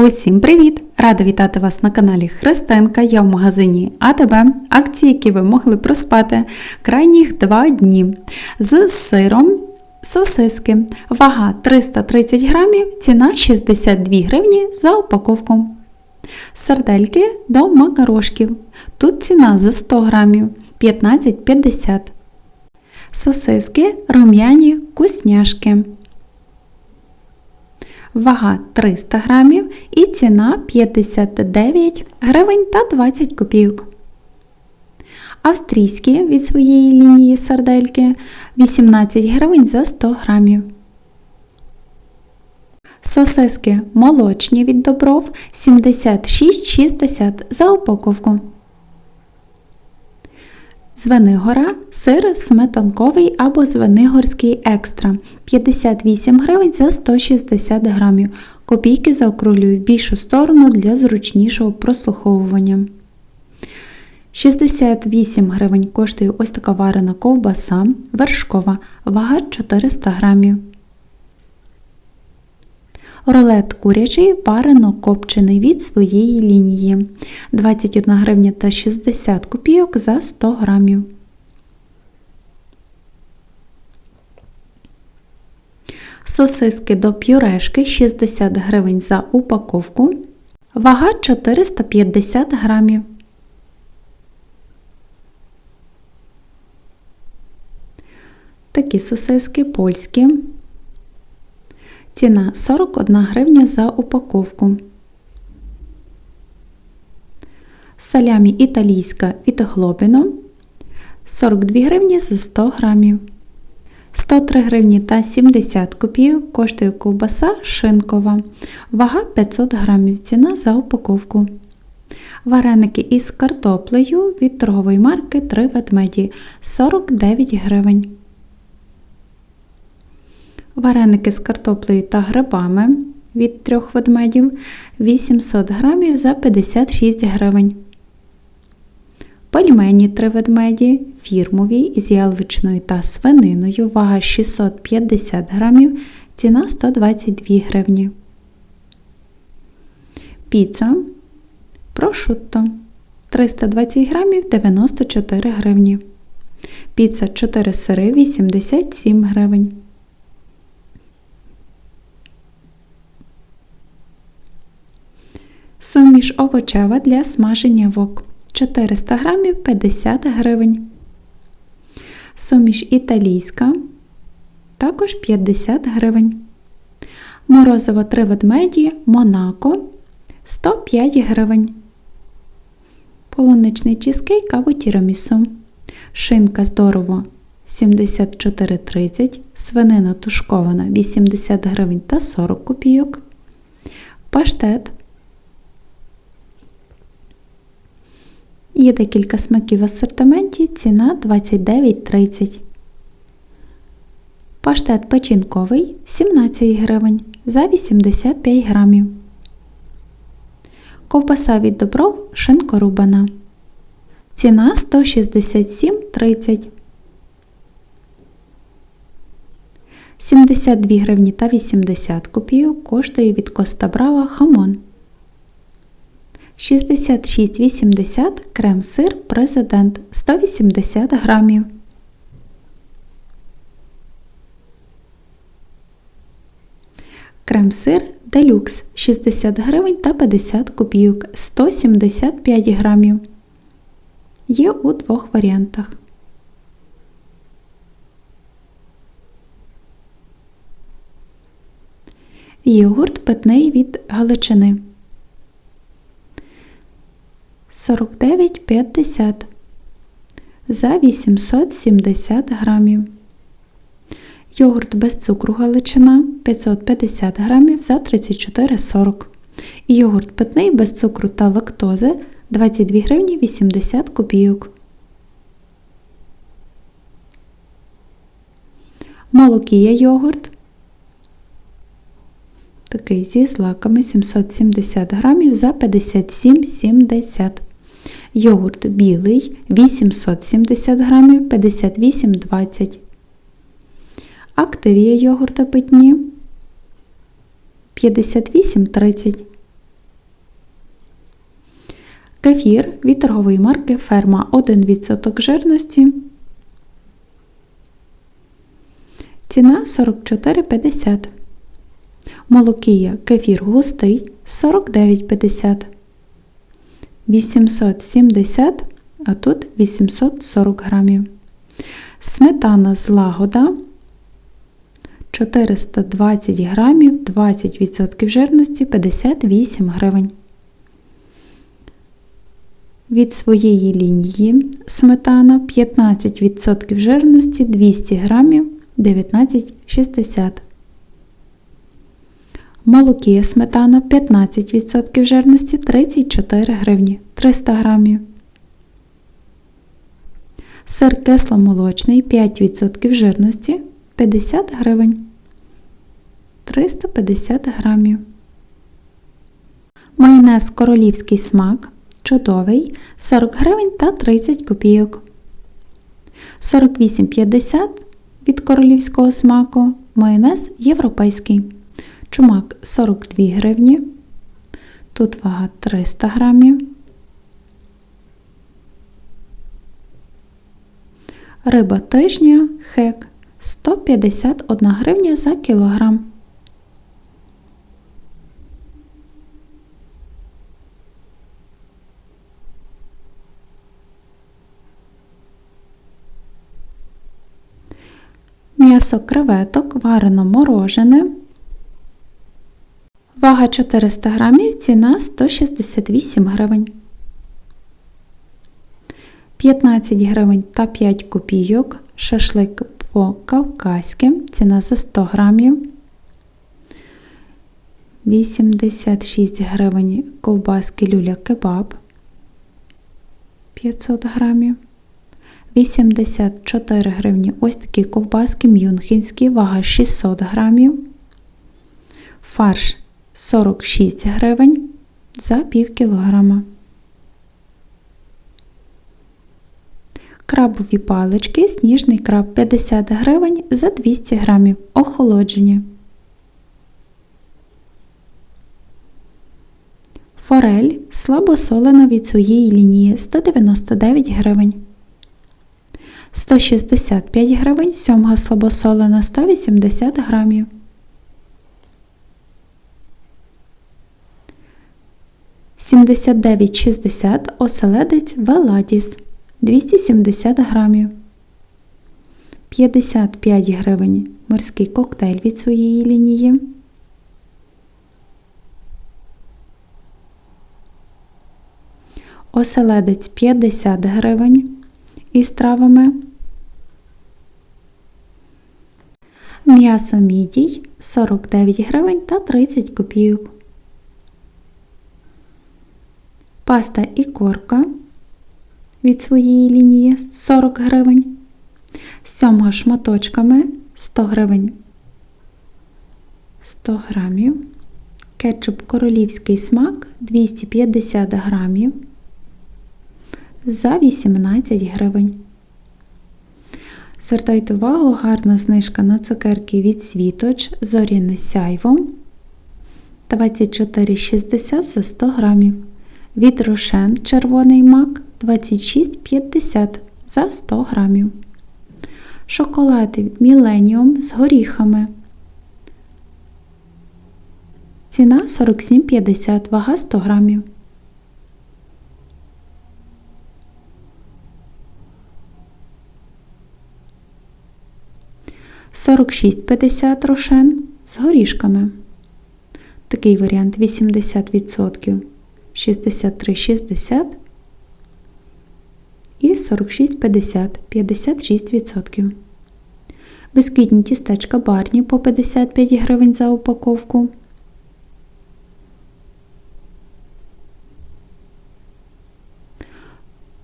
Усім привіт! Рада вітати вас на каналі Христинка. Я в магазині АТБ. Акції, які ви могли проспати крайніх два дні з сиром. Сосиски. Вага 330 грамів, ціна 62 гривні за упаковку. Сардельки до макарошків. Тут ціна за 100 грамів 15,50. Сосиски рум'яні вкусняшки. Вага 300 грамів і ціна 59 гривень та 20 копійок. Австрійські від своєї лінії сардельки 18 гривень за 100 грамів. Сосиски молочні від добров 76,60 за упаковку. Звенигора сир сметанковий або звенигорський екстра 58 гривень за 160 грамів. Копійки заокрулюю в більшу сторону для зручнішого прослуховування. 68 гривень коштує ось така варена ковбаса вершкова, вага 400 грамів. Рулет курячий варено копчений від своєї лінії 21 гривня та 60 копійок за 100 грамів. Сосиски до пюрешки 60 гривень за упаковку. Вага 450 грамів. Такі сосиски польські. Ціна 41 гривня за упаковку. Салямі італійська від Глобіно 42 гривні за 100 грамів. 103 гривні та 70 копійок коштує ковбаса шинкова. Вага 500 грамів. Ціна за упаковку. Вареники із картоплею від торгової марки 3 ведмеді 49 гривень. Вареники з картоплею та грибами від трьох ведмедів 800 грамів за 56 гривень. Пельмені 3 ведмеді фірмові з яловичною та свининою, вага 650 грамів, ціна 122 гривні. Піца прошутто 320 грамів 94 гривні. Піца 4 сири 87 гривень. Суміш овочева для смаження вок 400 грамів 50 гривень. Суміш італійська також 50 гривень. Морозиво 3 ведмеді Монако 105 гривень. Полуничний чизкейк або тірамісу. Шинка здорово 74,30, свинина тушкована 80 гривень та 40 копійок. Паштет Є декілька смаків в асортименті, ціна 29,30. Паштет печінковий 17 гривень за 85 грамів. Ковбаса від добров шинкорубана. Ціна 167,30. 72 гривні та 80 копійок коштує від Коста Брава хамон. 66,80 крем-сир президент 180 грамів. Крем-сир делюкс 60 гривень та 50 копійок 175 грамів. Є у двох варіантах. Йогурт питний від Галичини 49,50 за 870 грамів. Йогурт без цукру галичина 550 грамів за 34,40 І йогурт питний без цукру та лактози 22 гривні 80 копійок. Молокія йогурт. Такий зі злаками 770 грамів за 57,70 Йогурт білий 870 грамів 58,20 Активія йогурта питні 58,30 Кефір від торгової марки Ферма 1% жирності. Ціна 44,50. Молокія кефір густий 49,50. 870, а тут 840 грамів. Сметана злагода 420 грамів, 20% жирності 58 гривень. Від своєї лінії сметана 15% жирності 200 грамів 19,60. Молокія сметана 15% жирності 34 гривні 300 грамів. Сир кисломолочний 5% жирності 50 гривень 350 грамів. Майонез королівський смак чудовий 40 гривень та 30 копійок. 48,50 від королівського смаку майонез європейський. Чумак 42 гривні. Тут вага 300 грамів. Риба тижня хек 151 гривня за кілограм. М'ясо креветок варено морожене. Вага 400 грамів, ціна 168 гривень. 15 гривень та 5 копійок. Шашлик по-кавказьки. Ціна за 100 грамів. 86 гривень ковбаски люля кебаб 500 грамів. 84 гривні ось такі ковбаски мюнхенські, вага 600 грамів. Фарш 46 гривень за пів кілограма. Крабові палички, сніжний краб 50 гривень за 200 грамів. Охолоджені. Форель слабосолена від своєї лінії 199 гривень. 165 гривень, сьомга слабосолена 180 грамів. Сімдесят дев'ять шістдесят оселедець Веладіс 270 грамів. 55 гривень морський коктейль від своєї лінії. Оселедець 50 гривень із травами. М'ясо мідій 49 гривень та 30 копійок. Паста і корка від своєї лінії 40 гривень. Сьомга шматочками 100 гривень 100 грамів. Кетчуп королівський смак 250 грамів за 18 гривень. Звертайте увагу, гарна знижка на цукерки від світоч зоряне сяйво 24,60 за 100 грамів. Від рошен червоний мак 26,50 за 100 грамів. Шоколад Міленіум з горіхами. Ціна 47,50 вага 100 грамів. Сорок шість п'ятдесят рошен з горішками. Такий варіант 80%. 63,60 і 46,50 56%. Бисквітні тістечка барні по 55 гривень за упаковку.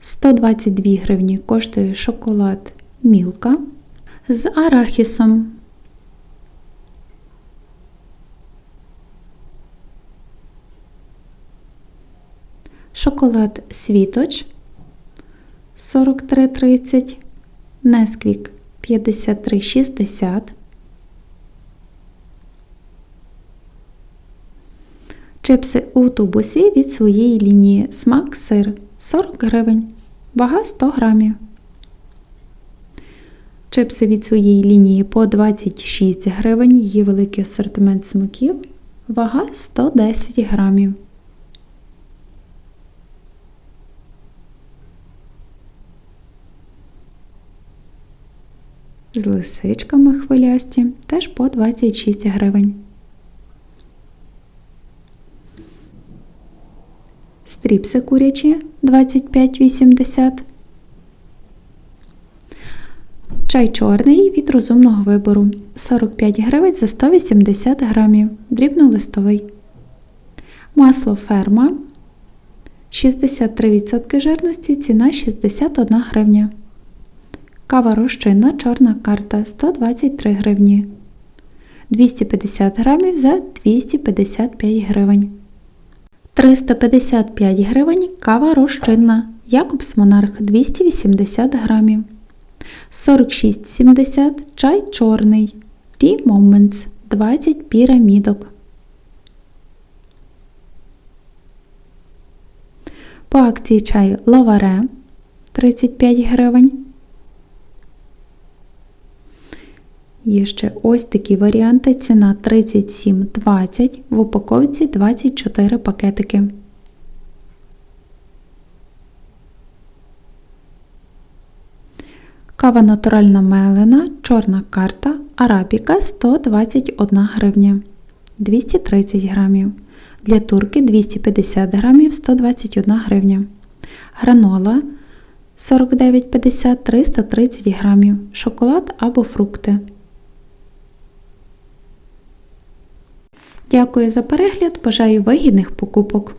Сто двадцять гривні коштує шоколад Мілка з арахісом. Шоколад Світоч 43,30, Несквік 53,60, Чипси у тубусі від своєї лінії. Смак сир 40 гривень. Вага 100 грамів. Чипси від своєї лінії по 26 гривень. Є великий асортимент смаків. Вага 110 грамів. З лисичками хвилясті теж по 26 гривень. Стріпси курячі 25,80. Чай чорний від розумного вибору 45 гривень за 180 грамів. Дрібнолистовий. Масло ферма 63% жирності, ціна 61 гривня. Кава розчинна чорна карта 123 гривні. 250 грамів за 255 гривень. 355 гривень кава розчинна. Якобс Монарх 280 грамів. 46,70 чай чорний. Tea Moments 20 пірамідок. По акції чай Лаваре 35 гривень. Є ще ось такі варіанти. Ціна 37,20 в упаковці 24 пакетики. Кава натуральна мелена, чорна карта, арабіка 121 гривня, 230 грамів. Для турки 250 грамів 121 гривня. Гранола 49,50 330 грамів. Шоколад або фрукти. Дякую за перегляд. Бажаю вигідних покупок.